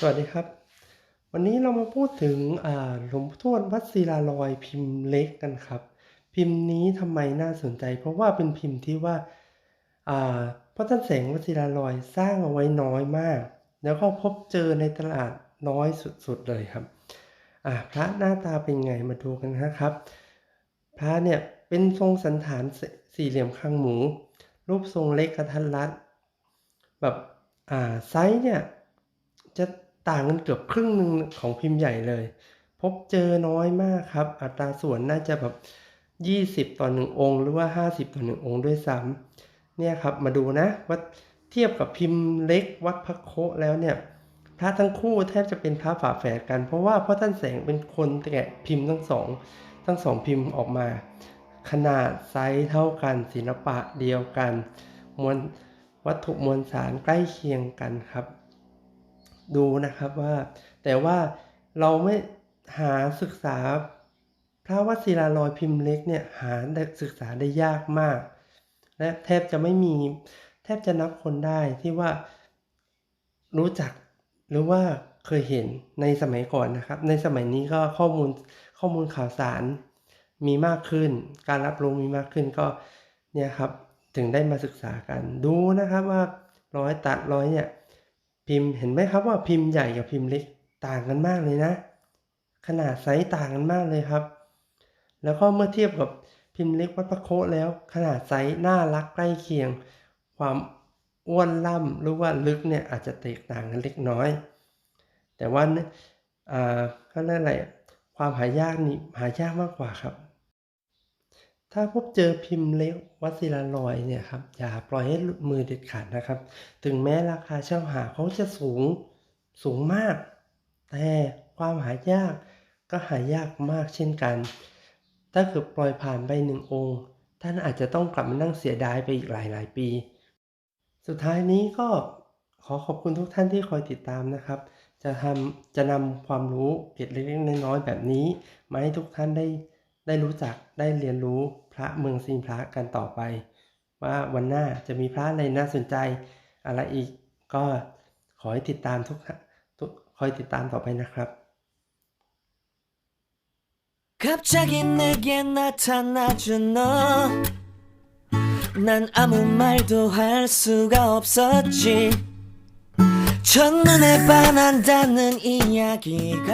สวัสดีครับ วันนี้เรามาพูดถึงหลวงพ่อทวดวัดศิลาลอยพิมพ์เล็กกันครับ พิมพ์นี้ทำไมน่าสนใจ เพราะว่าเป็นพิมพ์ที่ว่าพระท่านแสงวัดศิลาลอยสร้างเอาไว้น้อยมาก แล้วก็พบเจอในตลาดน้อยสุดๆเลยครับพระหน้าตาเป็นไงมาดูกันนะครับ พระเนี่ยเป็นทรงสันฐานสสี่เหลี่ยมคางหมู รูปทรงเล็กกระทัดรัดแบบไซส์เนี่ยจะ ต่างกันเกือบครึ่งหนึ่งของพิมพ์ใหญ่เลย พบเจอน้อยมากครับ อัตราส่วนน่าจะแบบ 20 ต่อ 1 องค์ หรือว่า 50 ต่อ 1 องค์ด้วยซ้ำเนี่ยครับมาดูนะว่าเทียบกับพิมพ์เล็กวัดพระโคแล้วเนี่ยพระทั้งคู่แทบจะเป็นพระฝาแฝดกัน เพราะว่าพ่อท่านแสงเป็นคนแกะพิมพ์ทั้งสองทั้งสองพิมพ์ออกมา ขนาดไซส์เท่ากัน ศิลปะเดียวกัน มวลวัตถุมวลสารใกล้เคียงกันครับ ดูนะครับว่า แต่ว่าเราไม่หาศึกษาพระวัดศิลาลอยพิมพ์เล็กเนี่ยหาศึกษาได้ยากมาก และแทบจะไม่มีแทบจะนับคนได้ที่ว่ารู้จักหรือว่าเคยเห็นในสมัยก่อนนะครับ ในสมัยนี้ก็ข้อมูลข้อมูลข่าวสารมีมากขึ้น การรับรู้มีมากขึ้นก็เนี่ยครับถึงได้มาศึกษากันดูนะครับว่าร้อยตัดร้อยเนี่ย พิมพ์เห็นไหมครับว่าพิมพ์ใหญ่กับพิมพ์เล็กต่างกันมากเลยนะ ขนาดไซส์ต่างกันมากเลยครับ แล้วก็เมื่อเทียบกับพิมพ์เล็กวัดพระโคแล้ว ขนาดไซส์น่ารักใกล้เคียง ความอ้วนล่ำหรือว่าลึกเนี่ยอาจจะแตกต่างกันเล็กน้อย แต่ว่าเนี่ยอ่าก็นั่นแหละความหายากนี่หายากมากกว่าครับ ถ้าพบเจอพิมพ์เล็กวัดศิลาลอยเนี่ยครับอย่าปล่อยให้หลุดมือเด็ดขาดนะครับ ถึงแม้ราคาเช่าหาเขาจะสูงสูงมาก แต่ความหายากก็หายากมากเช่นกัน ถ้าเกิดปล่อยผ่านไปหนึ่งองค์ ท่านอาจจะต้องกลับมานั่งเสียดายไปอีกหลายหลายปี สุดท้ายนี้ก็ขอขอบคุณทุกท่านที่คอยติดตามนะครับ จะทำจะนำความรู้เก็ดเล็กๆน้อยๆแบบนี้มาให้ทุกท่านได้ ได้รู้จักได้เรียนรู้พระเมืองซีนพระกันต่อไป ว่าวันหน้าจะมีพระอะไรน่าสนใจอะไรอีก ก็ขอให้ติดตามทุกทุกคอยติดตามต่อไปนะครับ 갑자기 내게 나타나준 너. 난 아무 말도 할 수가 없었지. 첫눈에 반한다는 이야기가